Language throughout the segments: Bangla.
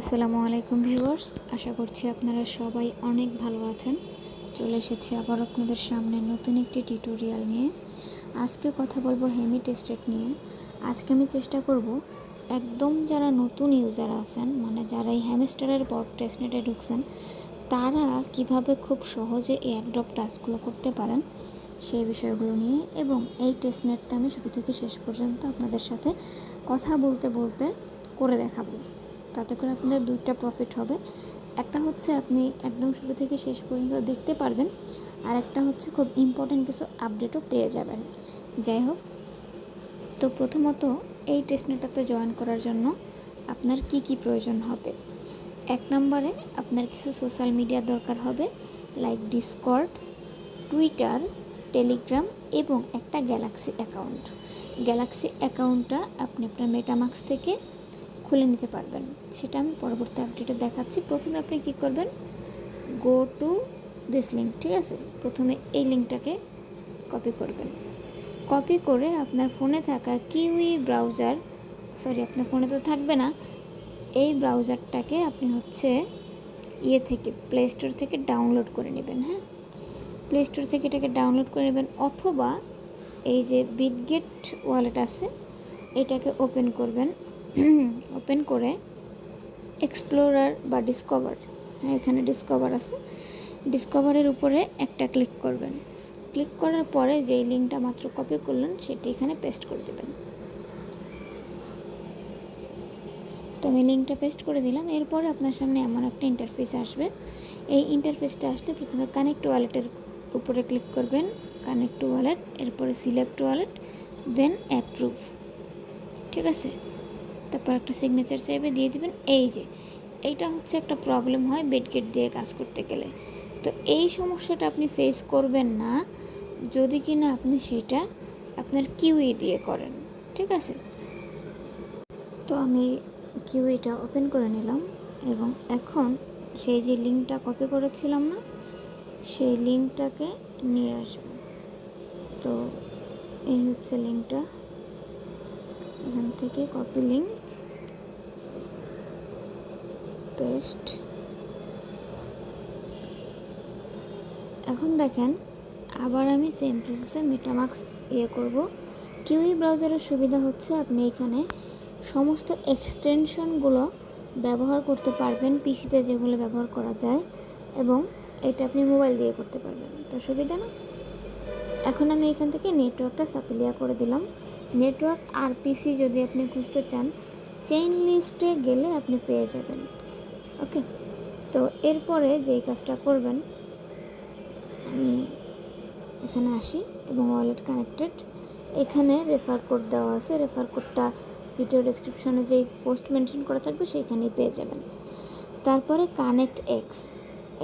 আসসালামু আলাইকুম ভিউয়ার্স, আশা করছি আপনারা সবাই অনেক ভালো আছেন। চলে এসেছি আবার আপনাদের সামনে নতুন একটি টিউটোরিয়াল নিয়ে। আজকে কথা বলব হেমি টেস্টেড নিয়ে। আজকে আমি চেষ্টা করব, একদম যারা নতুন ইউজার আছেন মানে যারা এই হ্যামস্টারের পর টেস্টনেটে ঢুকছেন, তারা কীভাবে খুব সহজে এই অ্যাড্রপ টাস্কগুলো করতে পারেন, সেই বিষয়গুলো নিয়ে। এবং এই টেস্টনেটটা আমি শুরু থেকে শেষ পর্যন্ত আপনাদের সাথে কথা বলতে বলতে করে দেখাবো। তাতে করে আপনাদের দুইটা প্রফিট হবে। একটা হচ্ছে আপনি একদম শুরু থেকে শেষ পর্যন্ত দেখতে পারবেন, আর একটা হচ্ছে খুব ইম্পর্টেন্ট কিছু আপডেটও পেয়ে যাবেন। যাই হোক, তো প্রথমত এই টেস্টনেটাতে জয়েন করার জন্য আপনার কি কি প্রয়োজন হবে? এক নম্বরে আপনার কিছু সোশ্যাল মিডিয়া দরকার হবে লাইক ডিসকর্ড টুইটার টেলিগ্রাম এবং একটা গ্যালাক্সি অ্যাকাউন্ট গ্যালাক্সি অ্যাকাউন্টটা আপনি আপনার মেটামাক্স থেকে খুলে নিতে পারবেন। সেটা আমি পরবর্তী আপডেটে দেখাচ্ছি। প্রথমে আপনি কী করবেন? গো টু দিস লিঙ্ক ঠিক আছে? প্রথমে এই লিঙ্কটাকে কপি করবেন। কপি করে আপনার ফোনে থাকা কিউই ব্রাউজার সরি আপনার ফোনে তো থাকবে না, এই ব্রাউজারটাকে আপনি হচ্ছে ইয়ে থেকে প্লে স্টোর থেকে ডাউনলোড করে নেবেন হ্যাঁ? প্লে স্টোর থেকে এটাকে ডাউনলোড করে নেবেন, অথবা এই যে বিটগেট ওয়ালেট আছে, এটাকে ওপেন করবেন। ওপেন করে এক্সপ্লোরার বা ডিসকভার হ্যাঁ এখানে ডিসকভার আছে। ডিসকভারের উপরে একটা ক্লিক করবেন। ক্লিক করার পরে যেই লিঙ্কটা মাত্র কপি করলেন, সেটি এখানে পেস্ট করে দেবেন। তো আমি লিঙ্কটা পেস্ট করে দিলাম। এরপরে আপনার সামনে এমন একটা ইন্টারফেস আসবে। এই ইন্টারফেসটা আসলে প্রথমে কানেক্ট ওয়ালেটের উপরে ক্লিক করবেন। কানেক্ট ওয়ালেট এরপরে সিলেক্ট ওয়ালেট দেন অ্যাপ্রুভ ঠিক আছে? তারপর একটা সিগনেচার চাইবে, দিয়ে দিবেন। এই যে, এইটা হচ্ছে একটা প্রবলেম হয় বেডগেট দিয়ে কাজ করতে গেলে। তো এই সমস্যাটা আপনি ফেস করবেন না, যদি কি না আপনি সেটা আপনার কিউই দিয়ে করেন, ঠিক আছে? তো আমি কিউইটা ওপেন করে নিলাম এবং এখন সেই যে লিঙ্কটা কপি করেছিলাম না, সেই লিঙ্কটাকে নিয়ে আসব। তো এই হচ্ছে লিঙ্কটা এখান থেকে কপি লিঙ্ক পেস্ট এখন দেখেন, আবার আমি সেম প্রসেসে মেটামাক্স ইয়ে করব। কিউই ব্রাউজারের সুবিধা হচ্ছে আপনি এখানে সমস্ত এক্সটেনশনগুলো ব্যবহার করতে পারবেন পিসিতে যেগুলো ব্যবহার করা যায়, এবং এটা আপনি মোবাইল দিয়ে করতে পারবেন। তো সুবিধা না? এখন আমি এখান থেকে নেটওয়ার্কটা সাপ্লিয়া করে দিলাম। নেটওয়ার্ক আর পিসি যদি আপনি খুঁজতে চান চেইন লিস্টে গেলে আপনি পেয়ে যাবেন। ওকে তো এরপরে যেই কাজটা করবেন, আমি এখানে আসি এবং ওয়ালেট কানেক্টেড এখানে রেফার কোড দেওয়া আছে। রেফার কোডটা ভিডিও ডিসক্রিপশনে যেই পোস্ট মেনশন করা থাকবে সেইখানেই পেয়ে যাবেন। তারপরে কানেক্ট এক্স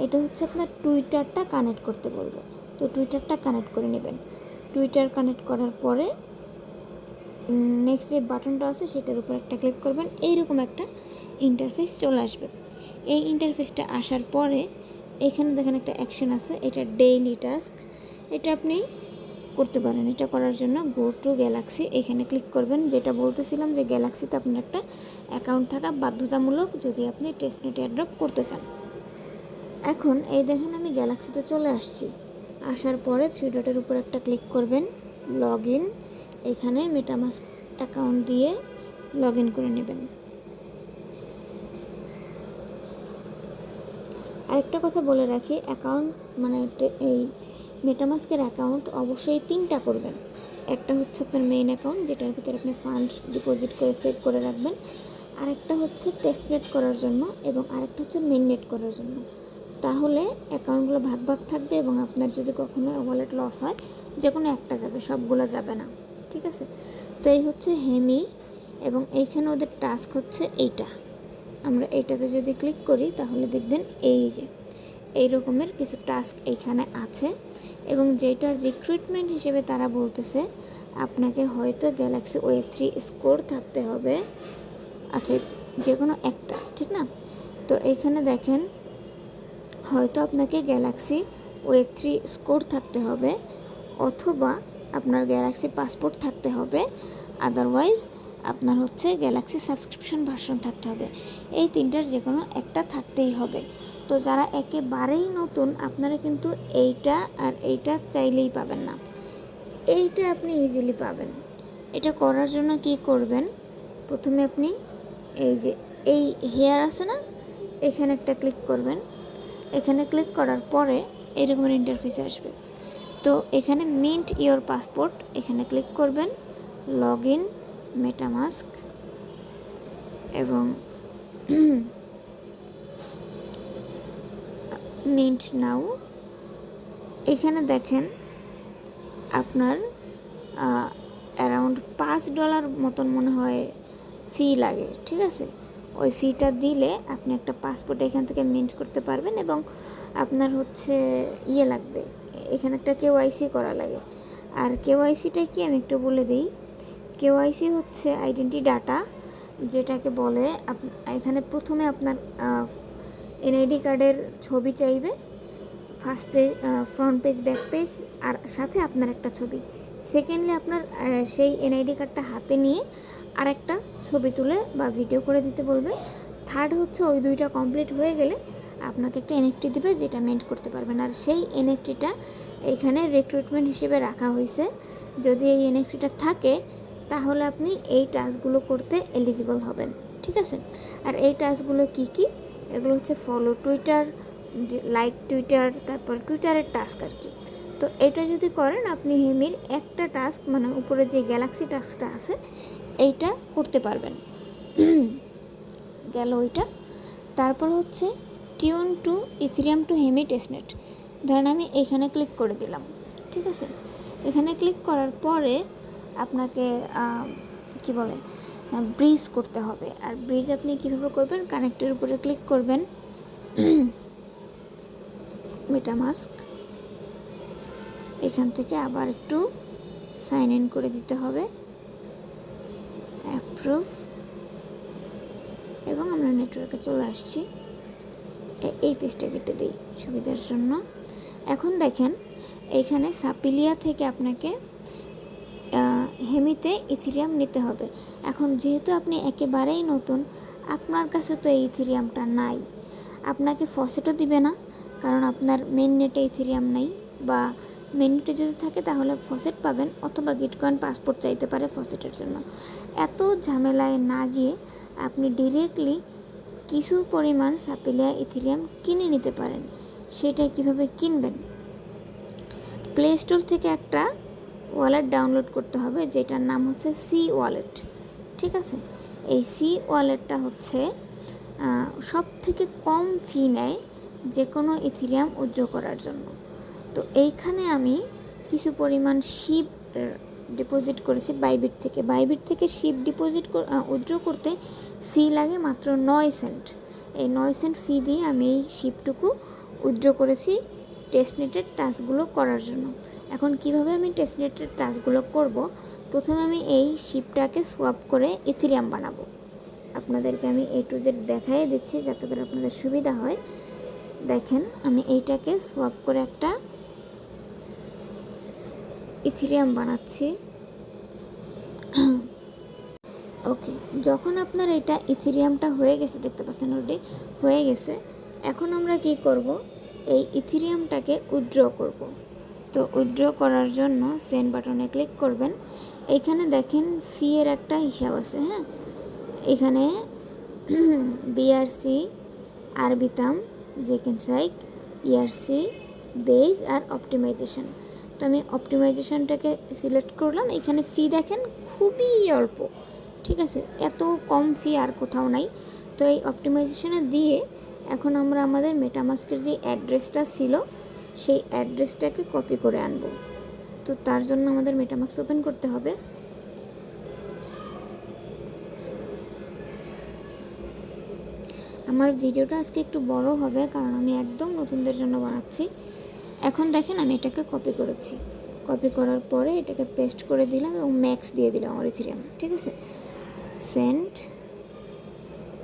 এটা হচ্ছে আপনার টুইটারটা কানেক্ট করতে বলবে। তো টুইটারটা কানেক্ট করে নেবেন। টুইটার কানেক্ট করার পরে নেক্সট যে বাটনটা আছে সেটার উপর একটা ক্লিক করবেন। এইরকম একটা ইন্টারফেস চলে আসবে। এই ইন্টারফেসটা আসার পরে এখানে দেখেন একটা অ্যাকশন আছে, এটা ডেইলি টাস্ক এটা আপনি করতে পারেন। এটা করার জন্য গো টু গ্যালাক্সি এখানে ক্লিক করবেন। যেটা বলতেছিলাম যে গ্যালাক্সিতে আপনার একটা অ্যাকাউন্ট থাকা বাধ্যতামূলক যদি আপনি টেস্টনেট অ্যাড্রপ করতে চান। এখন এই দেখেন আমি গ্যালাক্সিতে চলে আসছি। আসার পরে থ্রি ডটের উপর একটা ক্লিক করবেন লগ ইন এখানে মেটামাস অ্যাকাউন্ট দিয়ে লগ ইন করে নেবেন। আরেকটা কথা বলে রাখি অ্যাকাউন্ট মানে এই মেটামাস্কের অ্যাকাউন্ট অবশ্যই তিনটা করবেন। একটা হচ্ছে আপনার মেইন অ্যাকাউন্ট যেটার ভিতরে আপনি ফান্ড ডিপোজিট করে সেভ করে রাখবেন। আরেকটা হচ্ছে টেস্টনেট করার জন্য এবং আরেকটা হচ্ছে মেননেট করার জন্য। তাহলে অ্যাকাউন্টগুলো ভাগ ভাগ থাকবে এবং আপনার যদি কখনো ওয়ালেট লস হয় যে কোনো একটা যাবে, সবগুলো যাবে না। ঠিক আছে? তো এই হচ্ছে হেমি এবং এইখানে ওদের টাস্ক হচ্ছে এইটা। আমরা এইটাতে যদি ক্লিক করি, তাহলে দেখবেন এই যে, এই রকমের কিছু টাস্ক এইখানে আছে এবং যেটা রিক্রুটমেন্ট হিসেবে তারা বলতেছে, আপনাকে হয়তো গ্যালাক্সি ওয়েব থ্রি স্কোর থাকতে হবে। আচ্ছা যে কোনো একটা, ঠিক না? তো এইখানে দেখেন, হয়তো আপনাকে গ্যালাক্সি ওয়েব থ্রি স্কোর থাকতে হবে, অথবা আপনার গ্যালাক্সি পাসপোর্ট থাকতে হবে আদারওয়াইজ আপনার হচ্ছে গ্যালাক্সি সাবস্ক্রিপশন ভার্সন থাকতে হবে। এই তিনটার যে কোনো একটা থাকতেই হবে। তো যারা একেবারেই নতুন, আপনারা কিন্তু এইটা আর এইটা চাইলেই পাবেন না। এইটা আপনি ইজিলি পাবেন। এটা করার জন্য কি করবেন? প্রথমে আপনি এই যে, এই হেয়ার আছে না? এখানে একটা ক্লিক করবেন। এখানে ক্লিক করার পরে এরকমের ইন্টারফেসে আসবে। তো এখানে মিন্ট ইওর পাসপোর্ট এখানে ক্লিক করবেন। লগ ইন মেটামাস্ক এবং মিন্ট নাও এখানে দেখেন আপনার অ্যারাউন্ড পাঁচ ডলার মতন মনে হয় ফি লাগে, ঠিক আছে? ওই ফিটা দিলে আপনি একটা পাসপোর্ট এখান থেকে মিন্ট করতে পারবেন এবং আপনার হচ্ছে ইয়ে লাগবে। এখানে একটা কেওয়াইসি করা লাগে। আর কেওয়াইসিটা কি আমি একটু বলে দিই? কেওয়াইসি হচ্ছে আইডেন্টি ডাটা, যেটাকে বলে এখানে প্রথমে আপনার এনআইডি কার্ডের ছবি চাইবে first page front page back page আর সাথে আপনার একটা ছবি। সেকেন্ডলি আপনার সেই এনআইডি কার্ডটা হাতে নিয়ে আর একটা ছবি তুলে বা ভিডিও করে দিতে বলবে। থার্ড হচ্ছে ওই দুইটা কমপ্লিট হয়ে গেলে আপনাকে একটা এনএফটি দিবে, যেটা মেন্ট করতে পারবেন। আর সেই এনএফটিটা এখানে রিক্রুটমেন্ট হিসেবে রাখা হয়েছে। যদি এই এনএফটিটা থাকে তাহলে আপনি এই টাস্কগুলো করতে এলিজিবল হবেন, ঠিক আছে? আর এই টাস্কগুলো কি কি? এগুলো হচ্ছে ফলো টুইটার লাইক টুইটার তারপর টুইটারের টাস্ক আর কি। তো এটা যদি করেন, আপনি হেমির একটা টাস্ক মানে উপরে যে গ্যালাক্সি টাস্কটা আছে, এইটা করতে পারবেন। গেল ওইটা। তারপর হচ্ছে tune to Ethereum to Hemi testnet ধরেন আমি এখানে ক্লিক করে দিলাম, ঠিক আছে? এখানে ক্লিক করার পরে আপনাকে কি বলে ব্রিজ করতে হবে। আর ব্রিজ আপনি কীভাবে করবেন? কানেক্টের উপরে ক্লিক করবেন। মেটামাস্ক এখান থেকে আবার একটু সাইন ইন করে দিতে হবে। অ্যাপ্রুভ এবং আমরা নেটওয়ার্কে চলে আসছি। এই পেজটা কেটে দিই সুবিধার জন্য। এখন দেখেন এইখানে সাপিলিয়া থেকে আপনাকে হেমিতে ইথিরিয়াম নিতে হবে। এখন যেহেতু আপনি একেবারেই নতুন, আপনার কাছে তো এই ইথিরিয়ামটা নাই। আপনাকে ফসেটও দিবে না, কারণ আপনার মেন নেটে ইথিরিয়াম নেই, বা মেন নেটে যদি থাকে তাহলে ফসেট পাবেন, অথবা গিটকয়েন পাসপোর্ট চাইতে পারে ফসেটের জন্য। এত ঝামেলায় না গিয়ে আপনি ডিরেক্টলি কিছু পরিমাণ সাপিলিয়া ইথিরিয়াম কিনে নিতে পারেন। সেটা কীভাবে কিনবেন? প্লে স্টোর থেকে একটা ওয়ালেট ডাউনলোড করতে হবে, যেটার নাম হচ্ছে সি ওয়ালেট। ঠিক আছে? এই সি ওয়ালেটটা হচ্ছে সব থেকে কম ফি নেয় যে কোনো ইথিরিয়াম উইথড্র করার জন্য। তো এইখানে আমি কিছু পরিমাণ শিপ ডিপোজিট করেছি বাইবিট থেকে। বাইবিট থেকে শিপ ডিপোজিট উইথড্র করতে ফি লাগে মাত্র নয় সেন্ট এই নয় সেন্ট ফি দিয়ে আমি এই শিপটুকু উইথড্র করেছি টেস্টনেটের টাস্কগুলো করার জন্য। এখন কীভাবে আমি টেস্টনেটের টাস্কগুলো করব? প্রথমে আমি এই শিপটাকে সোয়াপ করে ইথিরিয়াম বানাবো। আপনাদেরকে আমি এ টু জেড দেখাই দিচ্ছি যাতে করে আপনাদের সুবিধা হয়। দেখেন, আমি এইটাকে সোয়াপ করে একটা ইথিরিয়াম বানাচ্ছি। ওকে, যখন আপনার এটা ইথিরিয়ামটা হয়ে গেছে, দেখতে পাচ্ছেন অলরেডি হয়ে গেছে, এখন আমরা কি করব? এই ইথিরিয়ামটাকে উইথড্র করব। তো উইথড্র করার জন্য সেন্ড বাটনে ক্লিক করবেন। এখানে দেখেন ফি এর একটা হিসাব আছে হ্যাঁ? এখানে বিআরসি আরবিতাম জেকেন সাইক ইআরসি বেজ আর অপটিমাইজেশন তো আমি অপটিমাইজেশনটাকে সিলেক্ট করলাম। এখানে ফি দেখেন খুবই অল্প, ঠিক আছে? এত কম ফি আর কোথাও নাই। তো এই অপটিমাইজেশনে দিয়ে এখন আমরা আমাদের মেটামাস্কের যে অ্যাড্রেসটা ছিল সেই অ্যাড্রেসটাকে কপি করে আনব। তো তার জন্য আমাদের মেটামাস্ক ওপেন করতে হবে। আমার ভিডিওটা আজকে একটু বড় হবে, কারণ আমি একদম নতুনদের জন্য বানাচ্ছি। এখন দেখেন আমি এটাকে কপি করেছি। কপি করার পরে এটাকে পেস্ট করে দিলাম এবং ম্যাক্স দিয়ে দিলাম আমার ইথিরিয়াম ঠিক আছে? সেন্ট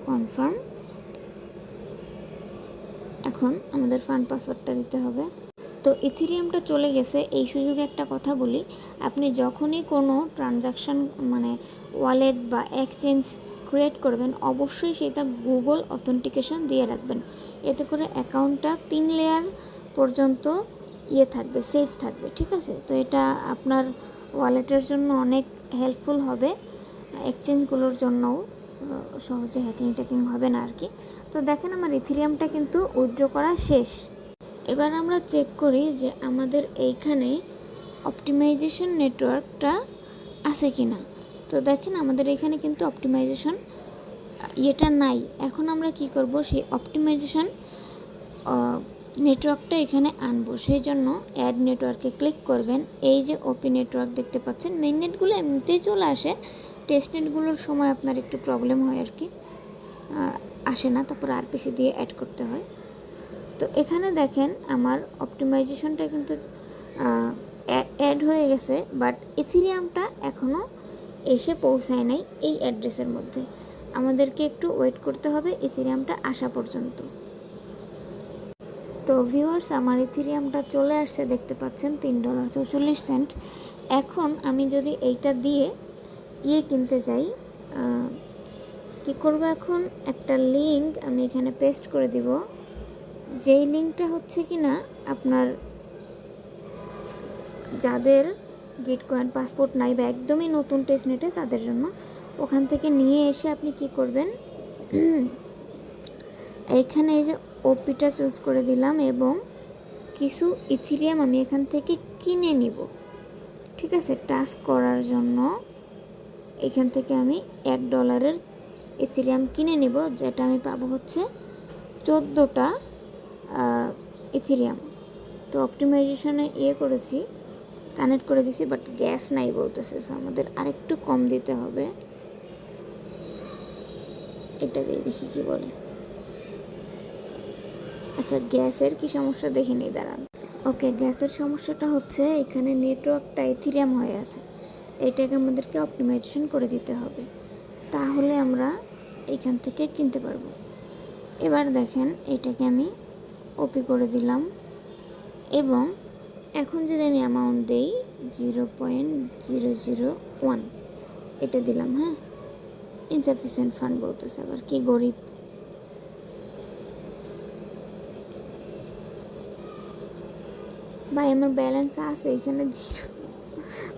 কনফার্ম এখন আমাদের ফান্ড পাসওয়ার্ডটা দিতে হবে। তো ইথিরিয়ামটা চলে গেছে, এই সুযোগে একটা কথা বলি। আপনি যখনই কোনো ট্রানজাকশান মানে ওয়ালেট বা এক্সচেঞ্জ ক্রিয়েট করবেন, অবশ্যই সেটা গুগল অথেন্টিকেশন দিয়ে রাখবেন। এতে করে অ্যাকাউন্টটা তিন লেয়ার পর্যন্ত ইয়ে থাকবে সেফ থাকবে, ঠিক আছে? তো এটা আপনার ওয়ালেটের জন্য অনেক হেল্পফুল হবে এক্সচেঞ্জগুলোর জন্যও। সহজে হ্যাকিং ট্যাকিং হবে না আর কি। তো দেখেন আমার ইথিরিয়ামটা কিন্তু উইথড্র করা শেষ। এবার আমরা চেক করি যে আমাদের এইখানে অপটিমাইজেশন নেটওয়ার্কটা আছে কি না তো দেখেন আমাদের এখানে কিন্তু অপটিমাইজেশন ইয়েটা নাই। এখন আমরা কি করব? সেই অপটিমাইজেশন নেটওয়ার্কটা এখানে আনব। সেই জন্য অ্যাড নেটওয়ার্কে ক্লিক করবেন। এই যে ওপি নেটওয়ার্ক দেখতে পাচ্ছেন মেইন নেটগুলো এমনিতেই চলে আসে। টেস্ট নেটগুলোর সময় আপনার একটু প্রবলেম হয় আর কি। আসে না, তারপর আরপিসি দিয়ে অ্যাড করতে হয়। তো এখানে দেখেন আমার অপটিমাইজেশনটা কিন্তু অ্যাড হয়ে গেছে বাট ইথিরিয়ামটা এখনও এসে পৌঁছায় নাই এই অ্যাড্রেসের মধ্যে। আমাদেরকে একটু ওয়েট করতে হবে ইথিরিয়ামটা আসা পর্যন্ত। তো ভিউয়ার্স আমার ইথিরিয়ামটা চলে আসছে, দেখতে পাচ্ছেন, তিন ডলার চৌচল্লিশ সেন্ট এখন আমি যদি এইটা দিয়ে ইয়ে কিনতে আহ, কি করব এখন? একটা লিঙ্ক আমি এখানে পেস্ট করে দিব। যেই লিঙ্কটা হচ্ছে কি না আপনার যাদের গিট কয়েন পাসপোর্ট নাই বা একদমই নতুন টেস্ট নেটে তাদের জন্য ওখান থেকে নিয়ে এসে আপনি কি করবেন? এইখানে এই যে ওপিটা চুজ করে দিলাম এবং কিছু ইথিরিয়াম আমি এখান থেকে কিনে নিব। ঠিক আছে টাস্ক করার জন্য। এখান থেকে আমি এক ডলারের ইথিরিয়াম কিনে নিব, যেটা আমি পাবো হচ্ছে চোদ্দোটা ইথিরিয়াম তো অপটিমাইজেশনে ইয়ে করেছি, কানেক্ট করে দিছি, বাট গ্যাস নাই বলতেছে, so আমাদের আরেকটু কম দিতে হবে। এটা দিয়ে দেখি কি বলে। আচ্ছা গ্যাসের কি সমস্যা দেখে নিই দাঁড়ান। ওকে, গ্যাসের সমস্যাটা হচ্ছে এখানে নেটওয়ার্কটা ইথিরিয়াম হয়ে আছে। এটাকে আমাদেরকে অপটিমাইজেশন করে দিতে হবে। তাহলে আমরা এখান থেকে কিনতে পারব। এবার দেখেন এটাকে আমি ওপি করে দিলাম। এবং এখন যদি আমি অ্যামাউন্ট দেই zero point zero zero one এটা দিলাম হ্যাঁ? ইনসাফিসিয়েন্ট ফান্ড বলতেছে আবার, কি গরিব। ভাই, আমার ব্যালেন্স আছে এখানে জিরো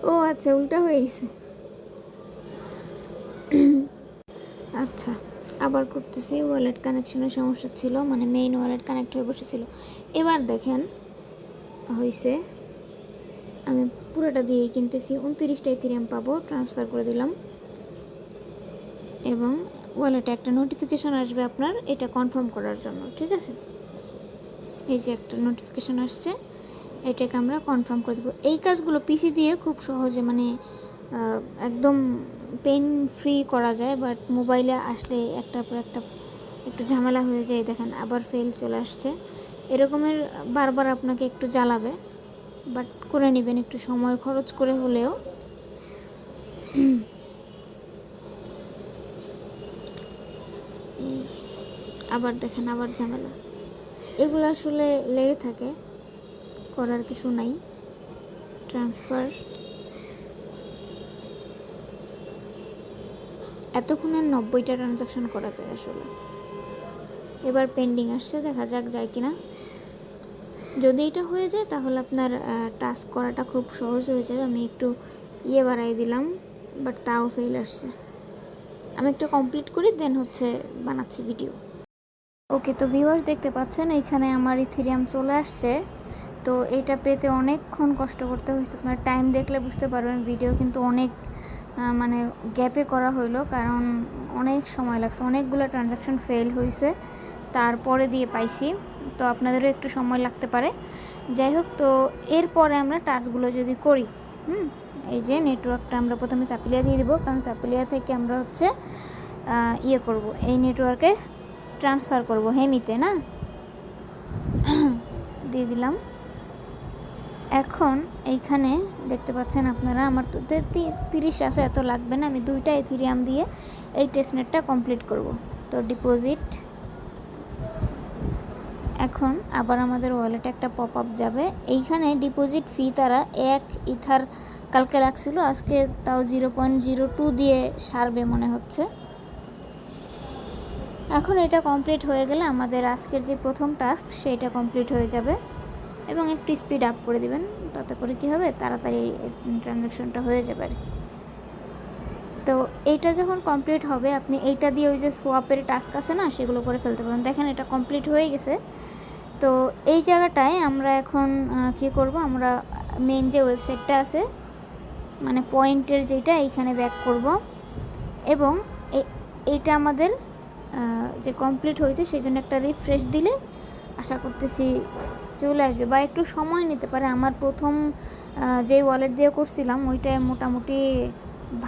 ও আচ্ছা উল্টা হয়ে গেছে। আচ্ছা আবার করতেছি ওয়ালেট কানেকশনের সমস্যা ছিল মানে মেইন ওয়ালেট কানেক্ট হয়ে বসেছিল। এবার দেখেন হয়েছে আমি পুরোটা দিয়েই কিনতেছি, উনত্রিশটা ইথিরিয়াম পাবো ট্রান্সফার করে দিলাম। এবং ওয়ালেটে একটা নোটিফিকেশান আসবে আপনার, এটা কনফার্ম করার জন্য, ঠিক আছে? এই যে একটা নোটিফিকেশন আসছে এটাকে আমরা কনফার্ম করে দেবো। এই কাজগুলো পিসি দিয়ে খুব সহজে মানে একদম পেন ফ্রি করা যায় বাট মোবাইলে আসলে একটার পর একটা একটু ঝামেলা হয়ে যায়। দেখেন, আবার ফেল চলে আসছে। এরকমের বারবার আপনাকে একটু জ্বালাবে বাট করে নেবেন একটু সময়। খরচ করে হলেও। আবার দেখেন, আবার ঝামেলা। এগুলো আসলে লেগে থাকে। করার কিছু নাই। ট্রান্সফার এতক্ষণে নব্বইটা ট্রানজাকশন করা যায় আসলে। এবার পেন্ডিং আসছে, দেখা যাক যায় কি না যদি এটা হয়ে যায়, তাহলে আপনার টাস্ক করাটা খুব সহজ হয়ে যাবে। আমি একটু ইয়ে বাড়াই দিলাম বাট তাও ফেল আসছে। আমি একটু কমপ্লিট করি দেন হচ্ছে বানাচ্ছি ভিডিও ওকে তো ভিউয়ার্স দেখতে পাচ্ছেন এইখানে আমার ইথিরিয়াম চলে আসছে। তো এটা পেতে অনেকক্ষণ কষ্ট করতে হয়েছে। আপনার টাইম দেখলে বুঝতে পারবেন ভিডিও কিন্তু অনেক মানে গ্যাপে করা হইল, কারণ অনেক সময় লাগছে। অনেকগুলো ট্রানজাকশন ফেল হয়েছে তারপরে দিয়ে পাইছি। তো আপনাদেরও একটু সময় লাগতে পারে। যাই হোক, তো এরপরে আমরা টাস্কগুলো যদি করি, হুম, এই যে নেটওয়ার্কটা আমরা প্রথমে চাপিলিয়া দিয়ে দিব, কারণ চাপিলিয়া থেকে আমরা হচ্ছে ইয়ে করব, এই নেটওয়ার্কে ট্রান্সফার করব, হেমিতে, না? দিয়ে দিলাম। এখন এইখানে দেখতে পাচ্ছেন আপনারা, আমার তো তিরিশ আছে, এত লাগবে না। আমি দুইটা এথিরিয়াম দিয়ে এই টেস্টনেটটা কমপ্লিট করব। তো ডিপোজিট এখন আবার আমাদের ওয়ালেটে একটা পপ আপ যাবে। এইখানে ডিপোজিট ফি তারা এক ইথার কালকে রাখছিল আজকে তাও জিরো পয়েন্ট জিরো টু দিয়ে সারবে মনে হচ্ছে। এখন এটা কমপ্লিট হয়ে গেলে আমাদের আজকের যে প্রথম টাস্ক সেটা কমপ্লিট হয়ে যাবে। এবং একটু স্পিড আপ করে দিবেন, তাতে করে কী হবে? তাড়াতাড়ি ট্রানজ্যাকশনটা হয়ে যাবে আর কি তো এইটা যখন কমপ্লিট হবে, আপনি এইটা দিয়ে ওই যে সোয়াপের টাস্ক আছে না, সেগুলো করে ফেলতে পারেন দেখেন এটা কমপ্লিট হয়ে গেছে। তো এই জায়গাটায় আমরা এখন কী করব? আমরা মেন যে ওয়েবসাইটটা আছে মানে পয়েন্টের যেটা এইখানে ব্যাক করব। এবং এইটা আমাদের যে কমপ্লিট হয়েছে, সেই জন্য একটা রিফ্রেশ দিলে, আশা করতেছি চলে আসবে বা একটু সময় নিতে পারে। আমার প্রথম যে ওয়ালেট দিয়ে করছিলাম ওইটায় মোটামুটি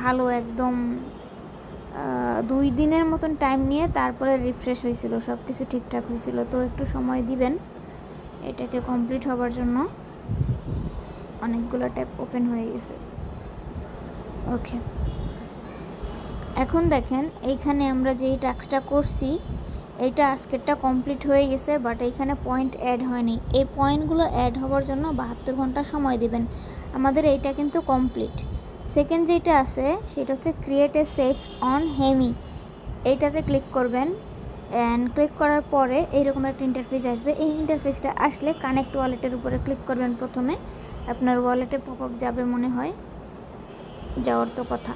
ভালো একদম দুই দিনের মতন টাইম নিয়ে তারপরে রিফ্রেশ হয়েছিল সব কিছু ঠিকঠাক হয়েছিল। তো একটু সময় দিবেন, এটাকে কমপ্লিট হবার জন্য। অনেকগুলো ট্যাপ ওপেন হয়ে গেছে। ওকে এখন দেখেন, এইখানে আমরা যেই টাস্কটা করছি এইটা আজকেরটা কমপ্লিট হয়ে গেছে বাট এইখানে পয়েন্ট অ্যাড হয়নি। এই পয়েন্টগুলো অ্যাড হওয়ার জন্য বাহাত্তর ঘণ্টা সময় দিবেন। আমাদের এইটা কিন্তু কমপ্লিট সেকেন্ড যেটা আছে, সেটা হচ্ছে create a safe on Hemi এইটাতে ক্লিক করবেন অ্যান্ড ক্লিক করার পরে এইরকম একটা ইন্টারফেস আসবে। এই ইন্টারফেসটা আসলে কানেক্ট ওয়ালেটের উপরে ক্লিক করবেন প্রথমে। আপনার ওয়ালেটে পপ আপ যাবে মনে হয়। যাওয়ার তো কথা।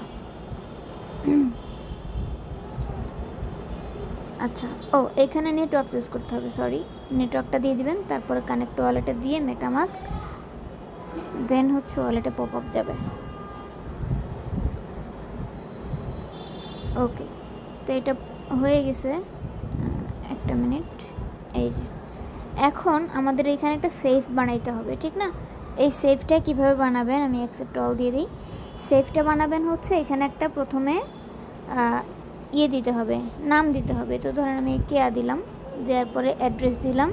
আচ্ছা ও, এখানে নেটওয়ার্ক চুজ করতে হবে সরি নেটওয়ার্কটা দিয়ে দিবেন, তারপরে কানেক্ট ওয়ালেটে দিয়ে মেটামাস্ক দেন হচ্ছে ওয়ালেটে পপ আপ যাবে। ওকে, তো এটা হয়ে গেছে একটা মিনিট এই যে। এখন আমাদের এখানে একটা সেফ বানাইতে হবে, ঠিক না? এই সেফটা কীভাবে বানাবেন? আমি অ্যাকসেপ্ট অল দিয়ে দিই। সেফটা বানাবেন হচ্ছে এখানে একটা প্রথমে ইয়ে দিতে হবে, নাম দিতে হবে। তো ধরেন আমি কেয়া দিলাম, দেওয়ার পরে অ্যাড্রেস দিলাম।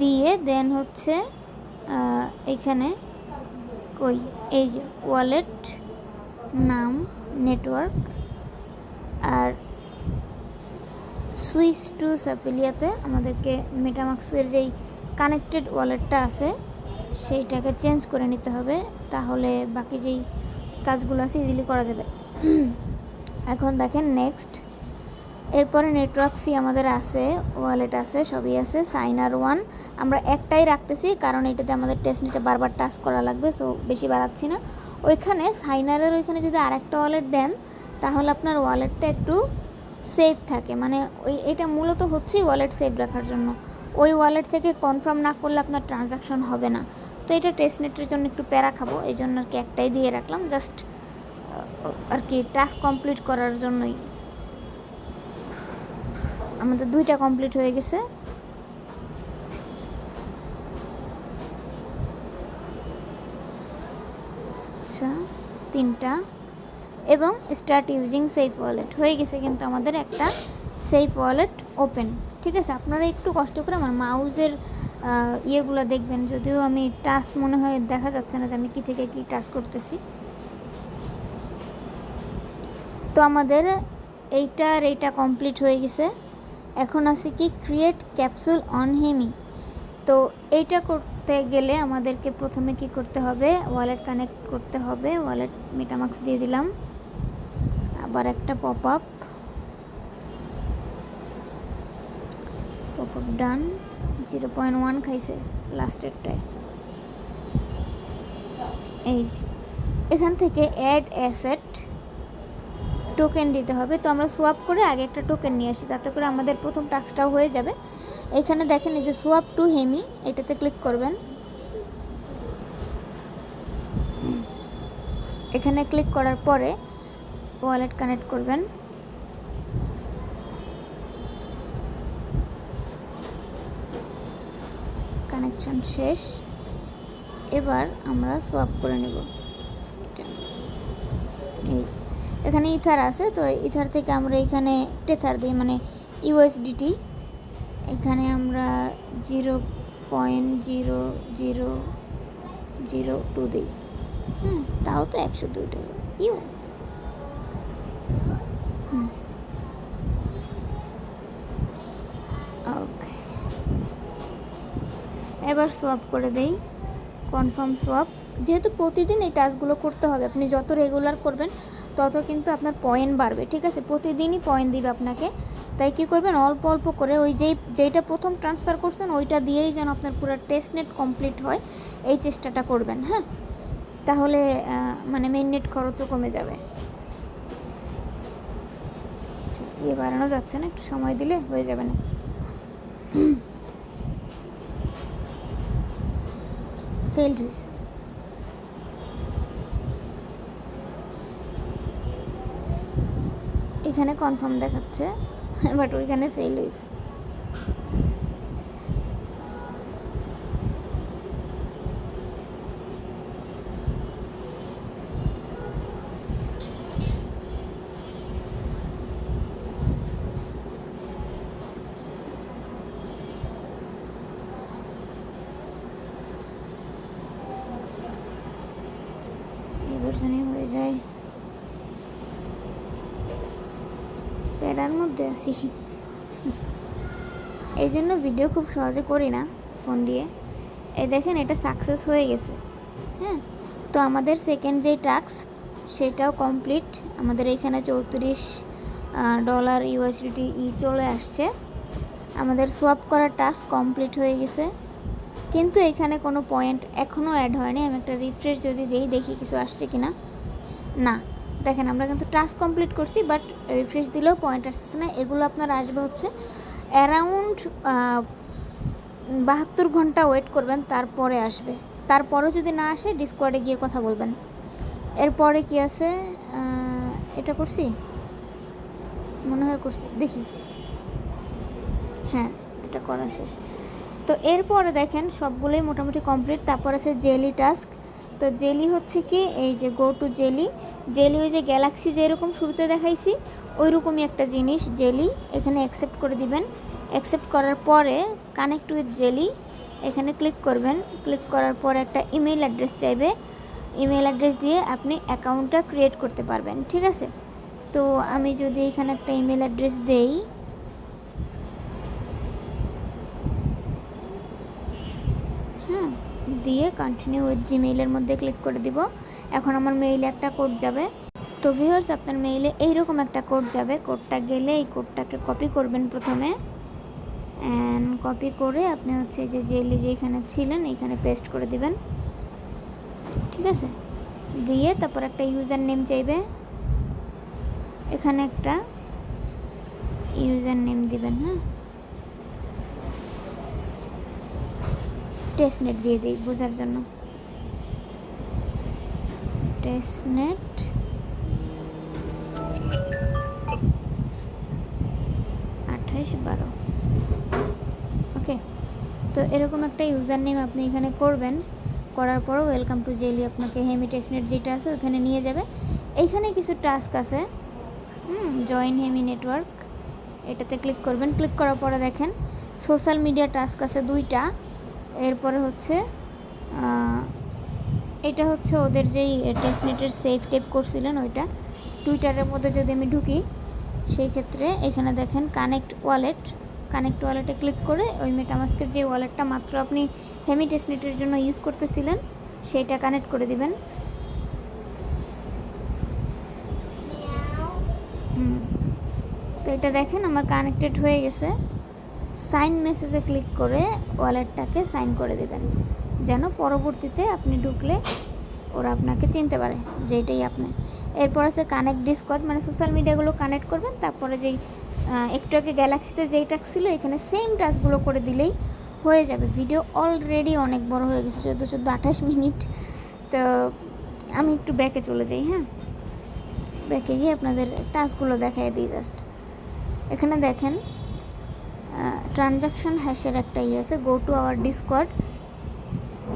দিয়ে দেন হচ্ছে এখানে কই এই যে ওয়ালেট, নাম, নেটওয়ার্ক আর সুইচ টু সাপিলিয়াতে আমাদেরকে মেটামাক্সের যেই কানেক্টেড ওয়ালেটটা আছে, সেইটাকে চেঞ্জ করে নিতে হবে। তাহলে বাকি যেই কাজগুলো আছে ইজিলি করা যাবে। এখন দেখেন নেক্সট এরপরে নেটওয়ার্ক ফি আমাদের আছে ওয়ালেট আছে, সবই আছে সাইনার ওয়ান আমরা একটাই রাখতেছি কারণ এটাতে আমাদের টেস্ট নিতে বারবার টাচ করা লাগবে সো বেশি বাড়াচ্ছি না। ওইখানে সাইনারের ওইখানে যদি আরেকটা ওয়ালেট দেন, তাহলে আপনার ওয়ালেটটা একটু সেফ থাকে মানে ওই, এটা মূলত হচ্ছেই ওয়ালেট সেফ রাখার জন্য। ওই ওয়ালেট থেকে কনফার্ম না করলে আপনার ট্রানজাকশন হবে না। তো এটা টেস্ট নেটের জন্য একটু প্যারা খাব এই জন্য আর কি একটাই দিয়ে রাখলাম জাস্ট আর কি টাস্ক কমপ্লিট করার জন্যই। আমাদের দুইটা কমপ্লিট হয়ে গেছে। আচ্ছা তিনটা। এবং স্টার্ট ইউজিং সেফ ওয়ালেট হয়ে গেছে কিন্তু আমাদের একটা সেফ ওয়ালেট ওপেন ঠিক আছে, আপনারা একটু কষ্ট করে আমার মাউজের ইয়েগুলো দেখবেন। যদিও আমি টাচ মনে হয় দেখা যাচ্ছে না যে আমি কী থেকে কী টাচ করতেছি। তো আমাদের এইটার এইটা কমপ্লিট হয়ে গেছে। এখন আছে কি ক্রিয়েট ক্যাপসুল অন হেমি তো এইটা করতে গেলে আমাদেরকে প্রথমে কি করতে হবে? ওয়ালেট কানেক্ট করতে হবে। ওয়ালেট মেটামাক্স দিয়ে দিলাম। আবার একটা pop up pop up done zero point one খাইছে লাস্টেরটায় এই এখান থেকে অ্যাড অ্যাসেট টোকেন দিতে হবে। তো আমরা সোয়াপ করে আগে একটা টোকেন নিয়ে আসি, তাতে করে আমাদের প্রথম টাস্কটাও হয়ে যাবে। এখানে দেখেন এই যে সোয়াপ টু হেমি এটাতে ক্লিক করবেন। এখানে ক্লিক করার পরে ওয়ালেট কানেক্ট করবেন। কানেকশন শেষ। এবার আমরা সোয়াপ করে নেব। এটা। এই এখানে ইথার আছে, তো ইথার থেকে আমরা এখানে টেথার দিই মানে ইউএসডিটি এখানে আমরা zero point zero zero zero two দিই। হ্যাঁ তাও তো একশো দুইটা ইউ। ওকে এবার সোয়াপ করে দেই। কনফার্ম সোয়াপ যেহেতু প্রতিদিন এই টাস্কগুলো করতে হবে, আপনি যত রেগুলার করবেন তত কিন্তু আপনার পয়েন্ট বাড়বে ঠিক আছে? প্রতিদিনই পয়েন্ট দিবে আপনাকে। তাই কী করবেন? অল্প অল্প করে ওই যেই যেইটা প্রথম ট্রান্সফার করছেন ওইটা দিয়েই যেন আপনার পুরো টেস্ট নেট কমপ্লিট হয় এই চেষ্টাটা করবেন হ্যাঁ? তাহলে মানে মেন নেট খরচও কমে যাবে। আচ্ছা, ইয়ে বাড়ানো যাচ্ছে না একটু সময় দিলে হয়ে যাবে না। ফেলড এখানে কনফার্ম দেখাচ্ছে বাট ওইখানে ফেল হয়েছে এবার জানি হয়ে যায় মধ্যে এই জন্য ভিডিও খুব সহজে করি না ফোন দিয়ে। এই দেখেন, এটা সাকসেস হয়ে গেছে। হ্যাঁ তো আমাদের সেকেন্ড যে টাস্ক সেটাও কমপ্লিট আমাদের এখানে চৌত্রিশ ডলার ইউএসডিটি ই চলে আসছে। আমাদের সোয়াপ করার টাস্ক কমপ্লিট হয়ে গেছে। কিন্তু এখানে কোনো পয়েন্ট এখনও অ্যাড হয়নি। আমি একটা রিফ্রেশ যদি দিই, দেখি কিছু আসছে কি না না দেখেন, আমরা কিন্তু টাস্ক কমপ্লিট করছি বাট রিফ্রেশ দিলেও পয়েন্ট আসছে না। এগুলো আপনার আসবে হচ্ছে অ্যারাউন্ড বাহাত্তর ঘণ্টা ওয়েট করবেন, তারপরে আসবে। তারপরেও যদি না আসে ডিসকোয়ার্ডে গিয়ে কথা বলবেন। এরপরে কি আছে? এটা করছি? মনে হয় করছি। দেখি। হ্যাঁ এটা করা শেষ। তো এরপরে দেখেন, সবগুলোই মোটামুটি কমপ্লিট তারপর আছে জেলি টাস্ক তো জেলি হচ্ছে কি, এই যে গো টু জেলি জেলি ওই যে গ্যালাক্সি যেরকম শুরুতে দেখাইছি ওই রকমই একটা জিনিস জেলি, এখানে অ্যাকসেপ্ট করে দিবেন। অ্যাকসেপ্ট করার পরে কানেক্ট উইথ জেলি এখানে ক্লিক করবেন। ক্লিক করার পরে একটা ইমেল অ্যাড্রেস চাইবে। ইমেল অ্যাড্রেস দিয়ে আপনি অ্যাকাউন্টটা ক্রিয়েট করতে পারবেন, ঠিক আছে? তো আমি যদি এখানে একটা ইমেল অ্যাড্রেস দেই হ্যাঁ দিয়ে কন্টিনিউ উইথ জিমেইলের মধ্যে ক্লিক করে দিব। এখন আমার মেইলে একটা কোড যাবে। তো ভিউয়ার্স আপনার মেইলে এইরকম একটা কোড যাবে। কোডটা গেলে এই কোডটাকে কপি করবেন প্রথমে। অ্যান্ড কপি করে আপনি হচ্ছে যে জেলি যেখানে ছিলেন, এইখানে পেস্ট করে দিবেন। ঠিক আছে? দিয়ে তারপর একটা ইউজার নেম চাইবে। এখানে একটা ইউজার নেম দিবেন হ্যাঁ? টেস্টনেট দিয়ে দিই বোঝার জন্য। টেস্টনেট আঠাইশ বারো। ওকে তো এরকম একটা ইউজার নেম আপনি এখানে করবেন, করার পরও ওয়েলকাম টু জেলি আপনাকে হেমি টেস্টনেট যেটা আছে ওখানে নিয়ে যাবে। এইখানে কিছু টাস্ক আছে। হুম জয়েন হেমি নেটওয়ার্ক এটাতে ক্লিক করবেন। ক্লিক করার পরে দেখেন সোশ্যাল মিডিয়া টাস্ক আছে দুইটা। এরপরে হচ্ছে এটা হচ্ছে ওদের যেই টেস্টনেটের সেফ টেপ করছিলেন ওইটা। টুইটারের মধ্যে যদি আমি ঢুকি সেই ক্ষেত্রে এখানে দেখেন কানেক্ট ওয়ালেট কানেক্ট ওয়ালেটে ক্লিক করে ওই মেটামাস্কের যে ওয়ালেটটা মাত্র আপনি হেমি টেস্টনেটের জন্য ইউজ করতেছিলেন সেইটা কানেক্ট করে দিবেন। তো এটা দেখেন আমার কানেক্টেড হয়ে গেছে। সাইন মেসেজে ক্লিক করে ওয়ালেটটাকে সাইন করে দেবেন। যেন পরবর্তীতে আপনি ঢুকলে ওরা আপনাকে চিনতে পারে যে এটাই আপনি। এরপর আছে কানেক্ট ডিসকর্ড মানে সোশ্যাল মিডিয়াগুলো কানেক্ট করবেন। তারপরে যেই একটু আগে গ্যালাক্সিতে যেই টাস্ক ছিল, এখানে সেম টাস্কগুলো করে দিলেই হয়ে যাবে। ভিডিও অলরেডি অনেক বড় হয়ে গেছে, চোদ্দ চোদ্দ, আঠাশ মিনিট। তো আমি একটু ব্যাকে চলে যাই হ্যাঁ? ব্যাকে গিয়ে আপনাদের টাস্কগুলো দেখাই দিই জাস্ট এখানে দেখেন ট্রানজাকশন হ্যাশের একটা ইয়ে আছে go to our Discord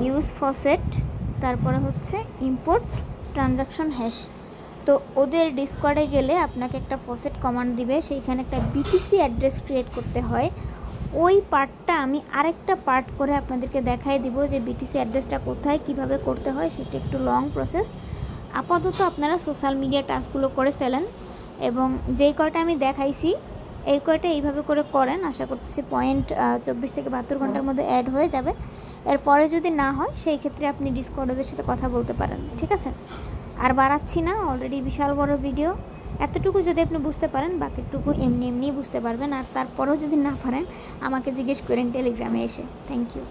use faucet তারপরে হচ্ছে ইম্পোর্ট ট্রানজাকশন হ্যাশ। তো ওদের ডিসকর্ডে গেলে আপনাকে একটা ফসেট কমান্ড দিবে, সেইখানে একটা বিটিসি অ্যাড্রেস ক্রিয়েট করতে হয়। ওই পার্টটা আমি আরেকটা পার্ট করে আপনাদেরকে দেখাই দিব যে বিটিসি অ্যাড্রেসটা কোথায়, কীভাবে করতে হয়, সেটা একটু লং প্রসেস আপাতত আপনারা সোশ্যাল মিডিয়া টাস্কগুলো করে ফেলেন এবং যেই কয়টা আমি দেখাইছি এই কয়টা এইভাবে করে করেন আশা করতেছি পয়েন্ট চব্বিশ থেকে বাহাত্তর ঘণ্টার মধ্যে অ্যাড হয়ে যাবে। এরপরে যদি না হয় সেই ক্ষেত্রে আপনি ডিসকর্ডদের সাথে কথা বলতে পারেন ঠিক আছে? আর বাড়াচ্ছি না অলরেডি বিশাল বড় ভিডিও এতটুকু যদি আপনি বুঝতে পারেন বাকিটুকু এমনি এমনি বুঝতে পারবেন। আর তারপরেও যদি না পারেন আমাকে জিজ্ঞেস করেন টেলিগ্রামে এসে। Thank you